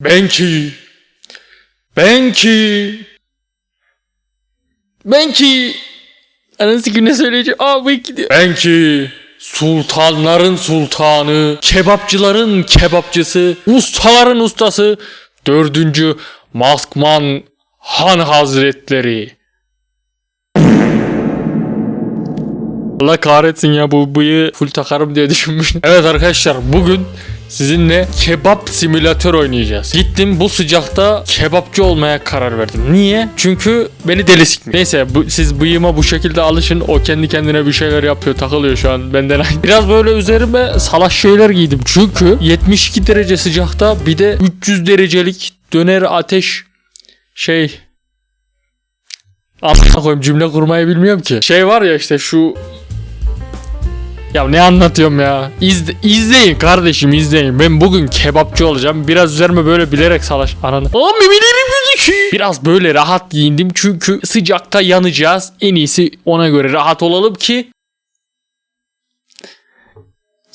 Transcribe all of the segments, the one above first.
Ben ki. Ben ki. Ben ki. Anası güne söyleyeceğim. Aa bu gidiyor. Ben ki. Sultanların sultanı, kebapçıların kebapçısı, ustaların ustası, dördüncü Maskman Han Hazretleri. Allah kahretsin ya bu bıyığı full takarım diye düşünmüştüm. Evet arkadaşlar bugün sizinle kebap simülatör oynayacağız. Gittim bu sıcakta kebapçı olmaya karar verdim. Niye? Çünkü beni deli sikmiyor. Neyse bu, siz bıyığıma bu şekilde alışın. O kendi kendine bir şeyler yapıyor takılıyor şu an benden. Biraz böyle üzerime salaş şeyler giydim. Çünkü 72 derece sıcakta bir de 300 derecelik döner ateş şey Amına koyayım cümle kurmayı bilmiyorum ki. Şey var ya işte şu ya ne anlatıyorum ya? İzle, izleyin kardeşim izleyin. Ben bugün kebapçı olacağım. Biraz üzerime böyle bilerek salaş ananı. Aa memelerim gözüküyor. Biraz böyle rahat giyindim çünkü sıcakta yanacağız. En iyisi ona göre rahat olalım ki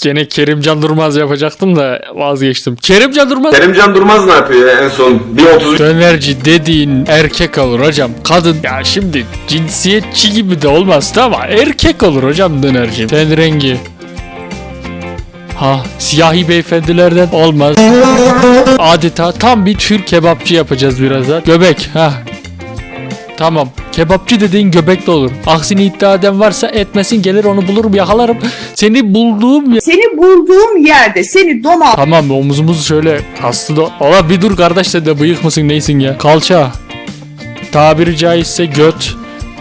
Gene Kerimcan Durmaz yapacaktım da vazgeçtim. Kerimcan Durmaz Kerimcan Durmaz ne yapıyor ya en son? 1.33 Dönerci dediğin erkek olur hocam. Kadın ya şimdi cinsiyetçi gibi de olmaz da ama erkek olur hocam dönerci. Ten rengi. Ha siyahi beyefendilerden olmaz. Adeta tam bir Türk kebapçı yapacağız birazdan. Göbek ha. Tamam. Kebapçı dediğin göbekli olur. Aksini iddia eden varsa etmesin gelir onu bulurum yakalarım. Seni bulduğum Seni bulduğum yerde seni doma Tamam omuzumuzu şöyle kaslı da... Ola bir dur kardeş de bıyık mısın neysin ya? Kalça. Tabiri caizse göt.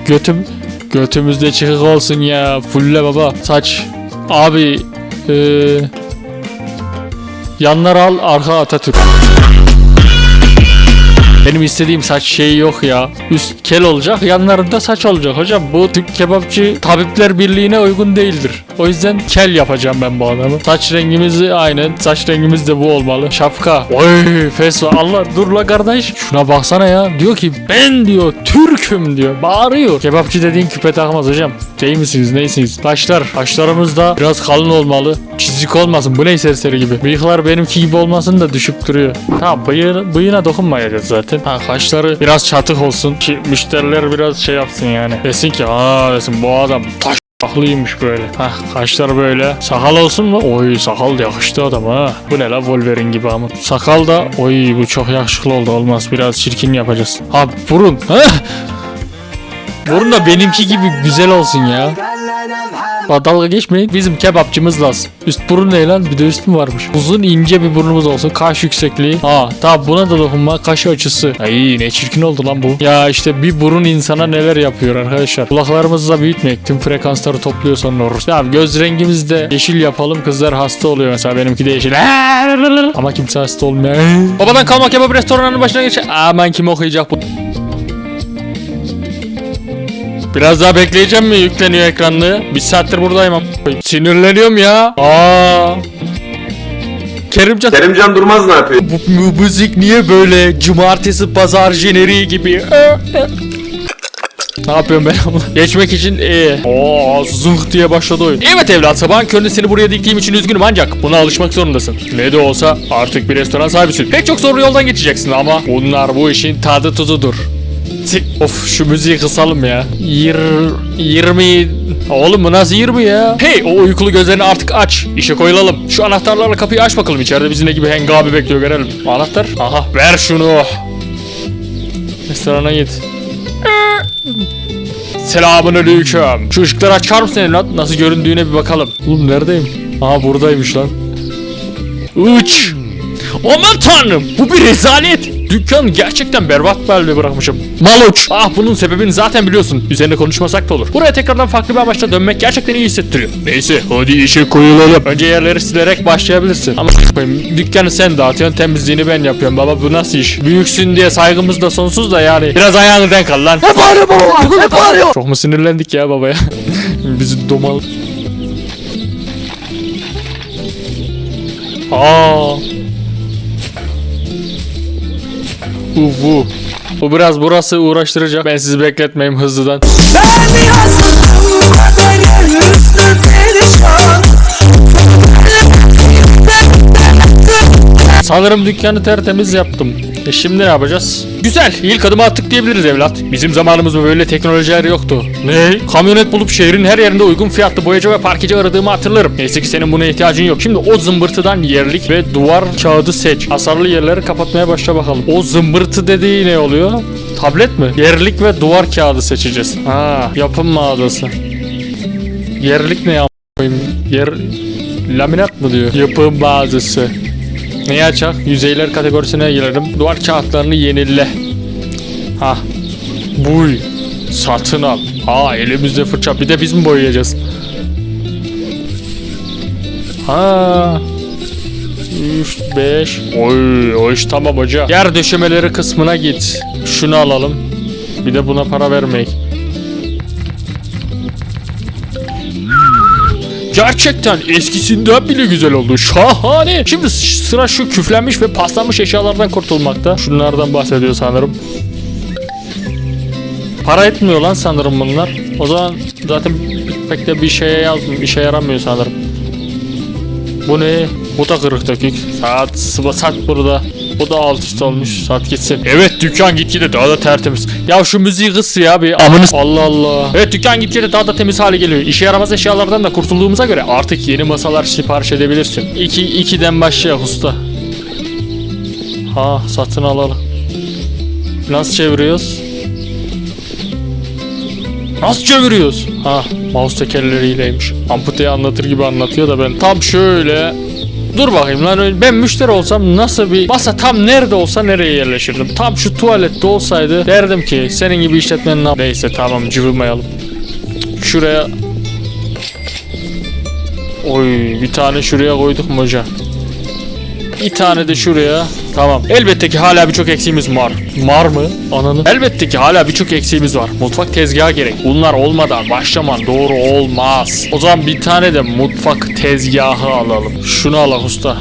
Götüm... Götümüzde çıkık olsun ya. Fulle baba. Saç. Abi... Eee... Yanlar al arka Atatürk. Benim istediğim saç şeyi yok ya. Üst kel olacak, yanlarında saç olacak. Hocam bu Türk Kebapçı Tabipler Birliği'ne uygun değildir. O yüzden kel yapacağım ben bu adamı. Saç rengimizi aynen. Saç rengimiz de bu olmalı. Şapka. Oy fes. Allah dur la kardeş. Şuna baksana ya. Diyor ki ben diyor Türk'üm diyor. Bağırıyor. Kebapçı dediğin küpe takmaz hocam. Şey misiniz neysiniz? Taşlar. Taşlarımız da biraz kalın olmalı. Çizik olmasın. Bu ne serseri gibi. Bıyıklar benimki gibi olmasın da düşüp duruyor. Tamam bıyığına, bıyığına dokunmayacağız zaten. Ha kaşları biraz çatık olsun. Ki müşteriler biraz şey yapsın yani. Desin ki aa desin bu adam taş Saklıymış böyle. Hah kaşlar böyle. Sakal olsun mu? Oy sakal da yakıştı adam ha. Bu ne la Wolverine gibi ama. Sakal da oy bu çok yakışıklı oldu olmaz. Biraz çirkin yapacağız. Ha burun. Ha? Burun da benimki gibi güzel olsun ya. Bak dalga geçmeyin. Bizim kebapçımız lazım. Üst burun ne lan? Bir de üst mü varmış? Uzun ince bir burnumuz olsun. Kaş yüksekliği. Aa tamam buna da dokunma. Kaş açısı. Ay ne çirkin oldu lan bu. Ya işte bir burun insana neler yapıyor arkadaşlar. Kulaklarımızı da büyütmeyek. Tüm frekansları topluyor sonra olur. Ya göz rengimizi de yeşil yapalım. Kızlar hasta oluyor mesela. Benimki de yeşil. Ama kimse hasta olmuyor. Babadan kalma kebap restoranının başına geç. Aman kim okuyacak bu? Biraz daha bekleyeceğim mi yükleniyor ekranlığı? Bir saattir buradayım ama. Sinirleniyorum ya. Aa. Kerimcan Kerimcan Durmaz ne yapıyor? bu, bu müzik niye böyle cumartesi pazar jeneriği gibi? Ne yapıyorum ben ama? Geçmek için iyi. Oo zınk diye başladı oyun. Evet evlat sabahın köründe seni buraya diktiğim için üzgünüm ancak buna alışmak zorundasın. Ne de olsa artık bir restoran sahibisin. Pek çok zorlu yoldan geçeceksin ama bunlar bu işin tadı tuzudur. Sik- Of şu müziği kısalım ya. Yir, 20 Oğlum bu nasıl 20 ya? Hey o uykulu gözlerini artık aç. İşe koyulalım. Şu anahtarlarla kapıyı aç bakalım. İçeride bizi ne gibi hengabi bekliyor görelim. Anahtar. Aha ver şunu. Restorana git. Selamun aleyküm. Şu ışıkları açar mısın evlat? Nasıl göründüğüne bir bakalım. Oğlum neredeyim? Aha buradaymış lan. Uç. Aman tanrım bu bir rezalet. Dükkan gerçekten berbat bir halde bırakmışım. Maloç. Ah bunun sebebini zaten biliyorsun. Üzerine konuşmasak da olur. Buraya tekrardan farklı bir amaçla dönmek gerçekten iyi hissettiriyor. Neyse hadi işe koyulalım. Önce yerleri silerek başlayabilirsin. Ama koyayım, dükkanı sen dağıtıyorsun temizliğini ben yapıyorum baba bu nasıl iş? Büyüksün diye saygımız da sonsuz da yani. Biraz ayağını denk al lan. Ne bağırıyor baba? Ne bağırıyor? Çok mu sinirlendik ya babaya? Bizi domal... Aa. Uvu. Bu biraz burası uğraştıracak. Ben sizi bekletmeyeyim hızlıdan. Sanırım dükkanı tertemiz yaptım. E şimdi ne yapacağız? Güzel. İlk adımı attık diyebiliriz evlat. Bizim zamanımızda böyle teknolojiler yoktu. Ne? Kamyonet bulup şehrin her yerinde uygun fiyatlı boyacı ve parkeci aradığımı hatırlarım. Neyse ki senin buna ihtiyacın yok. Şimdi o zımbırtıdan yerlik ve duvar kağıdı seç. Hasarlı yerleri kapatmaya başla bakalım. O zımbırtı dediği ne oluyor? Tablet mi? Yerlik ve duvar kağıdı seçeceğiz. Ha, yapım mağazası. Yerlik ne ya? Yer laminat mı diyor? Yapım mağazası. Neyi açak? Yüzeyler kategorisine girelim. Duvar kağıtlarını yenile. Ha. Buy. Satın al. Ha elimizde fırça. Bir de biz mi boyayacağız? Ha. 3, 5. Oy, o iş tamam hoca. Yer döşemeleri kısmına git. Şunu alalım. Bir de buna para vermek. Gerçekten eskisinden bile güzel oldu. Şahane. Şimdi sıra şu küflenmiş ve paslanmış eşyalardan kurtulmakta. Şunlardan bahsediyor sanırım. Para etmiyor lan sanırım bunlar. O zaman zaten pek de bir şeye yazmıyor. işe yaramıyor sanırım. Bu ne? Bu da kırık dökük. Saat, saat burada. Bu da alt üst olmuş. Saat gitsin. Evet dükkan gitgide daha da tertemiz. Ya şu müziği kıs ya bir amını Allah Allah. Evet dükkan gitgide daha da temiz hale geliyor. İşe yaramaz eşyalardan da kurtulduğumuza göre artık yeni masalar sipariş edebilirsin. 2 2 2'den başlıyor usta. Ha satın alalım. Nasıl çeviriyoruz? Nasıl çeviriyoruz? Ha mouse tekerleriyleymiş. Amputeyi anlatır gibi anlatıyor da ben tam şöyle Dur bakayım lan ben müşteri olsam nasıl bir masa tam nerede olsa nereye yerleşirdim? Tam şu tuvalette olsaydı derdim ki senin gibi işletmenin ne Neyse tamam cıvımayalım. Şuraya Oy bir tane şuraya koyduk mu hocam? Bir tane de şuraya. Tamam. Elbette ki hala birçok eksiğimiz var. Var mı? Ananı. Elbette ki hala birçok eksiğimiz var. Mutfak tezgahı gerek. Bunlar olmadan başlaman doğru olmaz. O zaman bir tane de mutfak tezgahı alalım. Şunu alalım usta.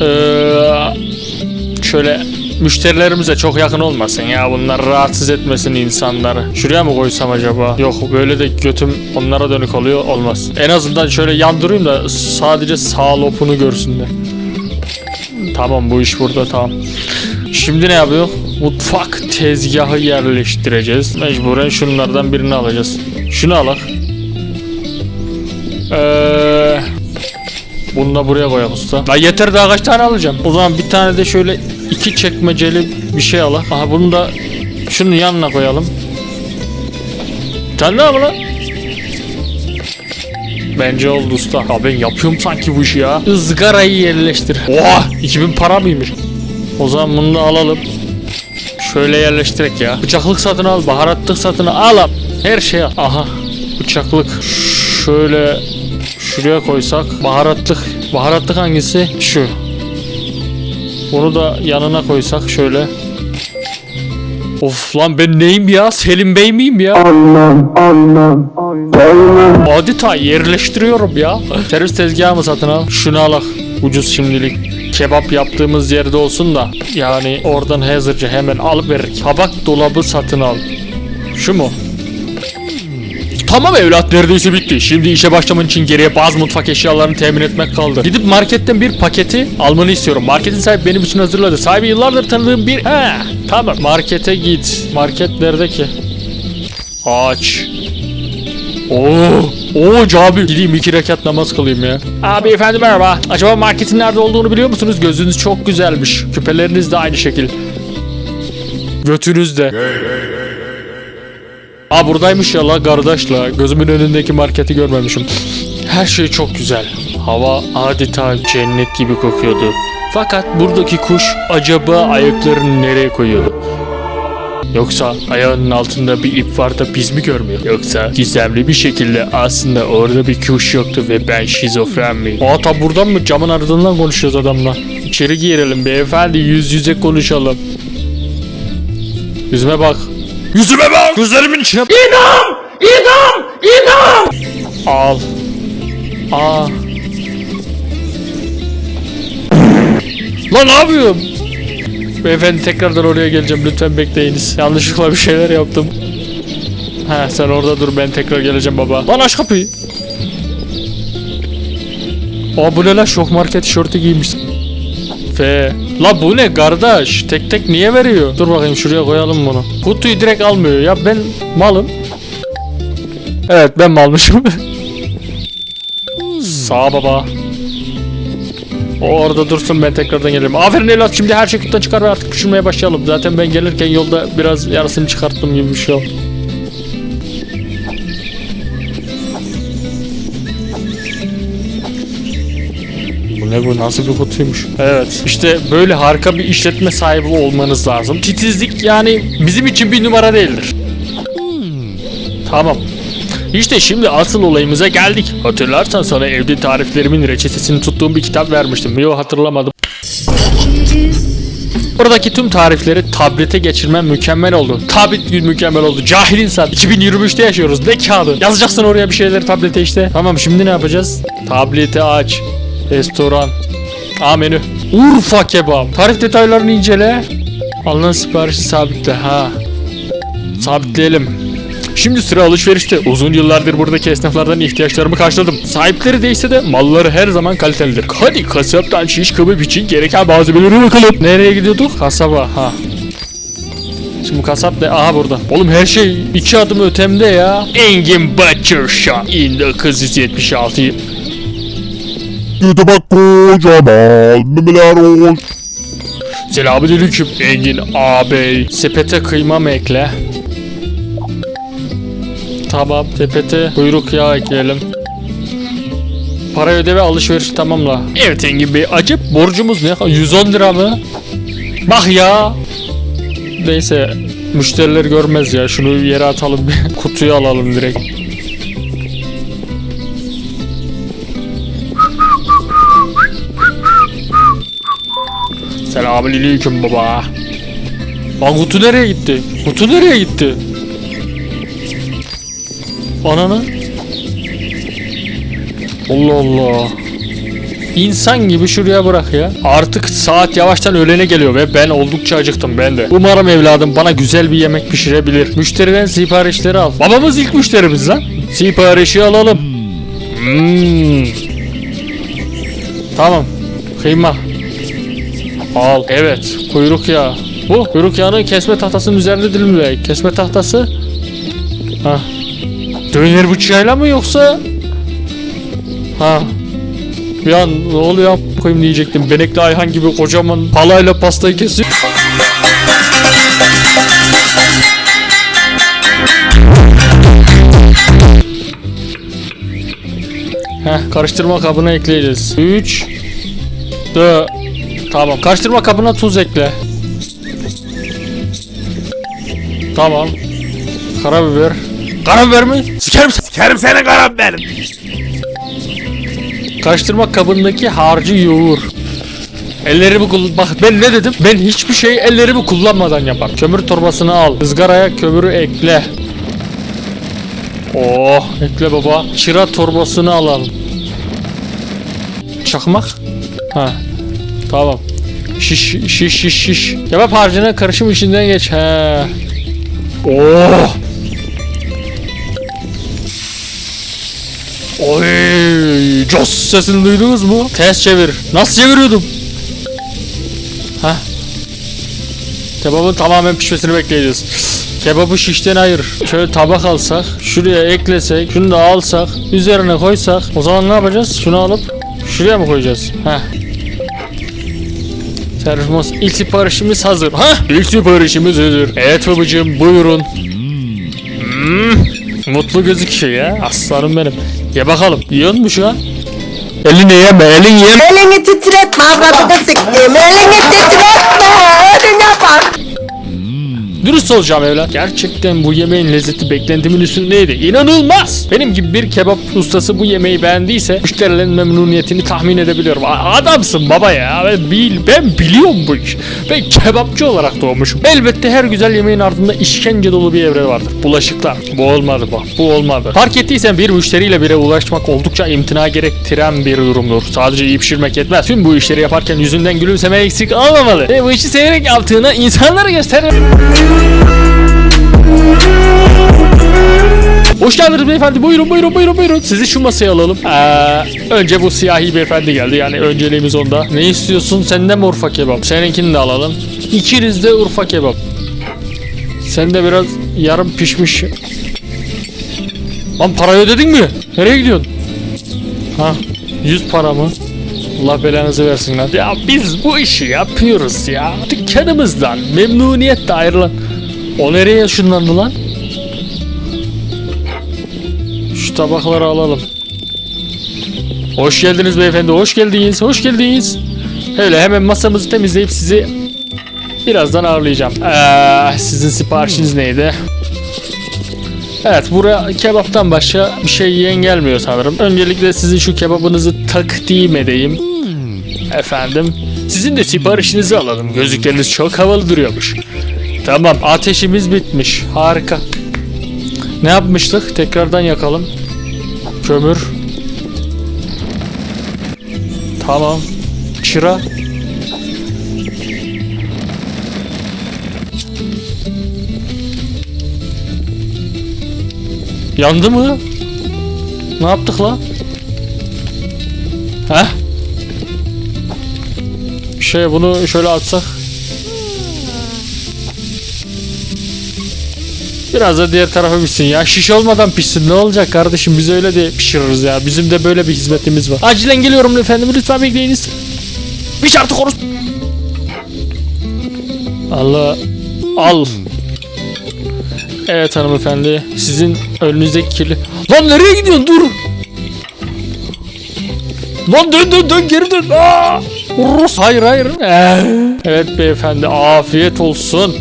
Ee, şöyle müşterilerimize çok yakın olmasın ya bunlar rahatsız etmesin insanları. Şuraya mı koysam acaba? Yok böyle de götüm onlara dönük oluyor olmaz. En azından şöyle yandırayım da sadece sağ lopunu görsünler. Tamam bu iş burada tamam. Şimdi ne yapıyor? Mutfak tezgahı yerleştireceğiz. Mecburen şunlardan birini alacağız. Şunu alak. Eee... Bunu da buraya koyak usta. La yeter daha kaç tane alacağım? O zaman bir tane de şöyle iki çekmeceli bir şey alak. Aha bunu da şunun yanına koyalım. Tane daha mı lan? Bence oldu usta. Ya ben yapıyorum sanki bu işi ya. Izgarayı yerleştir. Oha 2000 para mıymış? O zaman bunu da alalım. Şöyle yerleştirek ya. Bıçaklık satın al, baharatlık satın al. al. Her şey al. Aha bıçaklık. Şöyle şuraya koysak. Baharatlık. Baharatlık hangisi? Şu. Bunu da yanına koysak şöyle. Of lan ben neyim ya? Selim Bey miyim ya? Adeta yerleştiriyorum ya. Servis tezgahı mı satın al? Şunu alak. Ucuz şimdilik. Kebap yaptığımız yerde olsun da. Yani oradan hazırca hemen alıp verir. Tabak dolabı satın al. Şu mu? Tamam evlat neredeyse bitti. Şimdi işe başlaman için geriye bazı mutfak eşyalarını temin etmek kaldı. Gidip marketten bir paketi almanı istiyorum. Marketin sahibi benim için hazırladı. Sahibi yıllardır tanıdığım bir... He tamam. Markete git. Market nerede ki? Aç. Oo, oo abi. Gideyim iki rekat namaz kılayım ya. Abi efendim merhaba. Acaba marketin nerede olduğunu biliyor musunuz? Gözünüz çok güzelmiş. Küpeleriniz de aynı şekil. Götünüz de. Aa buradaymış ya la kardeş la. Gözümün önündeki marketi görmemişim. Her şey çok güzel. Hava adeta cennet gibi kokuyordu. Fakat buradaki kuş acaba ayaklarını nereye koyuyordu? Yoksa ayağının altında bir ip var da biz mi görmüyor? Yoksa gizemli bir şekilde aslında orada bir kuş yoktu ve ben şizofren miyim? Aa tam buradan mı? Camın ardından konuşuyoruz adamla. İçeri girelim beyefendi yüz yüze konuşalım. Yüzüme bak. Yüzüme bak! Gözlerimin içine. İdam! İdam! İdam! Al. Aa. Lan ne yapıyorum? Beyefendi tekrardan oraya geleceğim lütfen bekleyiniz. Yanlışlıkla bir şeyler yaptım. Ha sen orada dur ben tekrar geleceğim baba. Lan aç kapıyı. Aa bu ne lan şok market tişörtü giymişsin. F. La bu ne kardeş? Tek tek niye veriyor? Dur bakayım şuraya koyalım bunu. Kutuyu direkt almıyor. Ya ben malım. Evet ben malmışım. Sağ baba. Orada dursun ben tekrardan gelirim. Aferin evlat şimdi her şey kutudan çıkar ve artık pişirmeye başlayalım. Zaten ben gelirken yolda biraz yarısını çıkarttım gibi bir şey oldu. Ne bu nasıl bir kutuymuş? Evet işte böyle harika bir işletme sahibi olmanız lazım. Titizlik yani bizim için bir numara değildir. Tamam. İşte şimdi asıl olayımıza geldik. Hatırlarsan sana evde tariflerimin reçetesini tuttuğum bir kitap vermiştim. Yo hatırlamadım. Buradaki tüm tarifleri tablete geçirmem mükemmel oldu. Tablet mükemmel oldu. Cahil insan. 2023'te yaşıyoruz. Ne kağıdı? Yazacaksın oraya bir şeyleri tablete işte. Tamam şimdi ne yapacağız? Tableti aç. Restoran. A menü. Urfa kebap. Tarif detaylarını incele. Alınan siparişi sabitle. Ha. Sabitleyelim. Şimdi sıra alışverişte. Uzun yıllardır buradaki esnaflardan ihtiyaçlarımı karşıladım. Sahipleri değilse de malları her zaman kalitelidir. Hadi kasaptan şiş kebap için gereken malzemelere bakalım. Nereye gidiyorduk? Kasaba. Ha. Şimdi bu kasap da aha burada. Oğlum her şey iki adım ötemde ya. Engin Butcher Shop. 1976. Göte bak kocaman memeler ol. Selamünaleyküm Engin ağabey. Sepete kıyma mı ekle? Tamam sepete kuyruk yağı ekleyelim. Para öde ve alışveriş tamamla. Evet Engin Bey acip borcumuz ne? 110 lira mı? Bak ya. Neyse müşteriler görmez ya. Şunu yere atalım kutuyu alalım direkt. Selamünaleyküm baba. Lan kutu nereye gitti? Kutu nereye gitti? Ananı. Allah Allah. İnsan gibi şuraya bırak ya. Artık saat yavaştan öğlene geliyor ve ben oldukça acıktım ben de. Umarım evladım bana güzel bir yemek pişirebilir. Müşteriden siparişleri al. Babamız ilk müşterimiz lan. Siparişi alalım. Hmm. Tamam. Kıyma. Al. Evet. Kuyruk yağı. Bu kuyruk yağını kesme tahtasının üzerinde dilimle. Kesme tahtası. Ha. Döner bıçağıyla mı yoksa? Ha. Bir an ne oluyor koyayım diyecektim. Benekli Ayhan gibi kocaman palayla pastayı kesiyor. Heh, karıştırma kabına ekleyeceğiz. 3 4 Tamam. Karıştırma kabına tuz ekle. Tamam. Karabiber. Karabiber mi? Sikerim sen. Kerim senin karam benim. Karıştırma kabındaki harcı yoğur. Ellerimi kullan... Bak ben ne dedim? Ben hiçbir şeyi ellerimi kullanmadan yapar. Kömür torbasını al. Izgaraya kömürü ekle. Oh ekle baba. Çıra torbasını alalım. Çakmak. Ha. Tamam. Şiş şiş şiş şiş. Kebap harcına karışım içinden geç. He. Oh. Oy, Jos sesini duydunuz mu? Ters çevir. Nasıl çeviriyordum? Heh. Kebabın tamamen pişmesini bekleyeceğiz. Kebabı şişten ayır. Şöyle tabak alsak, şuraya eklesek, şunu da alsak, üzerine koysak. O zaman ne yapacağız? Şunu alıp şuraya mı koyacağız? Heh. Servis ilk siparişimiz hazır. Ha? İlk siparişimiz hazır. Evet babacığım buyurun. Hmm, Mutlu gözüküyor ya. Aslanım benim. Ye bakalım. Yiyor mu şu an? Elini yeme, elin yeme. Elini titretme avradını siktim. Elini titretme. Önüne bak. Dürüst olacağım evlat. Gerçekten bu yemeğin lezzeti beklentimin üstündeydi. İnanılmaz. Benim gibi bir kebap ustası bu yemeği beğendiyse müşterilerin memnuniyetini tahmin edebiliyorum. A- Adamsın baba ya. Ben, bil, ben biliyorum bu iş. Ben kebapçı olarak doğmuşum. Elbette her güzel yemeğin ardında işkence dolu bir evre vardır. Bulaşıklar. Bu olmadı bak. Bu olmadı. Fark ettiysen bir müşteriyle bire ulaşmak oldukça imtina gerektiren bir durumdur. Sadece iyi pişirmek yetmez. Tüm bu işleri yaparken yüzünden gülümseme eksik olmamalı. Ve bu işi severek yaptığına insanlara göster. Hoş geldiniz beyefendi. Buyurun buyurun buyurun buyurun. Sizi şu masaya alalım. Ee, önce bu siyahi beyefendi geldi. Yani önceliğimiz onda. Ne istiyorsun? Senden mi Urfa kebap? Seninkini de alalım. İkiniz de Urfa kebap. Sen de biraz yarım pişmiş. Lan parayı ödedin mi? Nereye gidiyorsun? Ha 100 para mı? Allah belanızı versin lan. Ya biz bu işi yapıyoruz ya. Dükkanımızdan memnuniyetle ayrılan. O nereye ışınlandı lan? Şu tabakları alalım. Hoş geldiniz beyefendi. Hoş geldiniz. Hoş geldiniz. Öyle hemen masamızı temizleyip sizi birazdan ağırlayacağım. Ee, sizin siparişiniz neydi? Evet buraya kebaptan başka bir şey yiyen gelmiyor sanırım. Öncelikle sizin şu kebabınızı takdim edeyim. Efendim. Sizin de siparişinizi alalım. Gözlükleriniz çok havalı duruyormuş. Tamam ateşimiz bitmiş. Harika. Ne yapmıştık? Tekrardan yakalım. Kömür. Tamam. Çıra. Yandı mı? Ne yaptık la? Heh. Şey bunu şöyle atsak. Biraz da diğer tarafa pişsin ya. Şiş olmadan pişsin. Ne olacak kardeşim? Biz öyle de pişiririz ya. Bizim de böyle bir hizmetimiz var. Acilen geliyorum efendim. Lütfen bekleyiniz. Piş artık orası. Allah. Al. Evet hanımefendi. Sizin önünüzdeki kirli... Lan nereye gidiyorsun? Dur. Lan dön dön dön geri dön. Aa! Rus. Hayır hayır. Ee, Evet beyefendi afiyet olsun.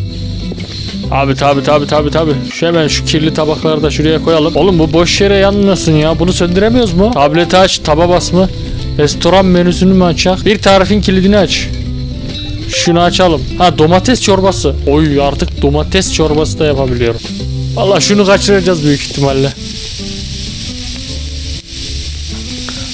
Abi tabi tabi tabi tabi. Şu hemen şu kirli tabakları da şuraya koyalım. Oğlum bu boş yere yanmasın ya. Bunu söndüremiyoruz mu? Tableti aç, taba basma. Restoran menüsünü mü açak? Bir tarifin kilidini aç. Şunu açalım. Ha domates çorbası. Oy artık domates çorbası da yapabiliyorum. Valla şunu kaçıracağız büyük ihtimalle.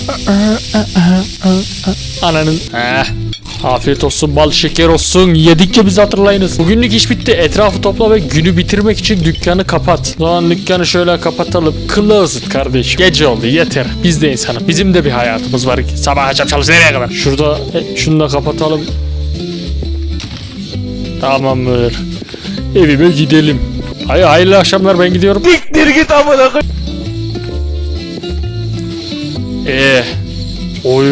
Ananın. Eh. Afiyet olsun, bal şeker olsun. Yedikçe bizi hatırlayınız. Bugünlük iş bitti. Etrafı topla ve günü bitirmek için dükkanı kapat. O zaman dükkanı şöyle kapatalım. Kılı ısıt kardeşim. Gece oldu yeter. Biz de insanız. Bizim de bir hayatımız var. Sabah akşam çalış nereye kadar? Şurada e, şunu da kapatalım. Tamamdır. Evime gidelim. Hayır hayırlı akşamlar ben gidiyorum. Siktir git amına koy. Ee, oy,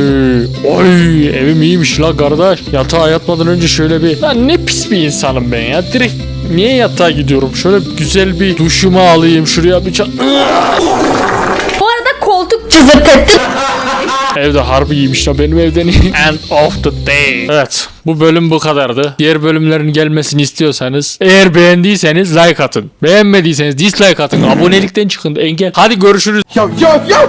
oy, evim iyiymiş la kardeş. Yatağa yatmadan önce şöyle bir... Lan ne pis bir insanım ben ya. Direkt niye yatağa gidiyorum? Şöyle güzel bir duşumu alayım. Şuraya bir ça- Bu arada koltuk cızırt etti. Evde harbi iyiymiş la benim evden iyi. End of the day. Evet bu bölüm bu kadardı. Diğer bölümlerin gelmesini istiyorsanız eğer beğendiyseniz like atın. Beğenmediyseniz dislike atın. Abonelikten çıkın. Engel. Hadi görüşürüz. Ya ya ya!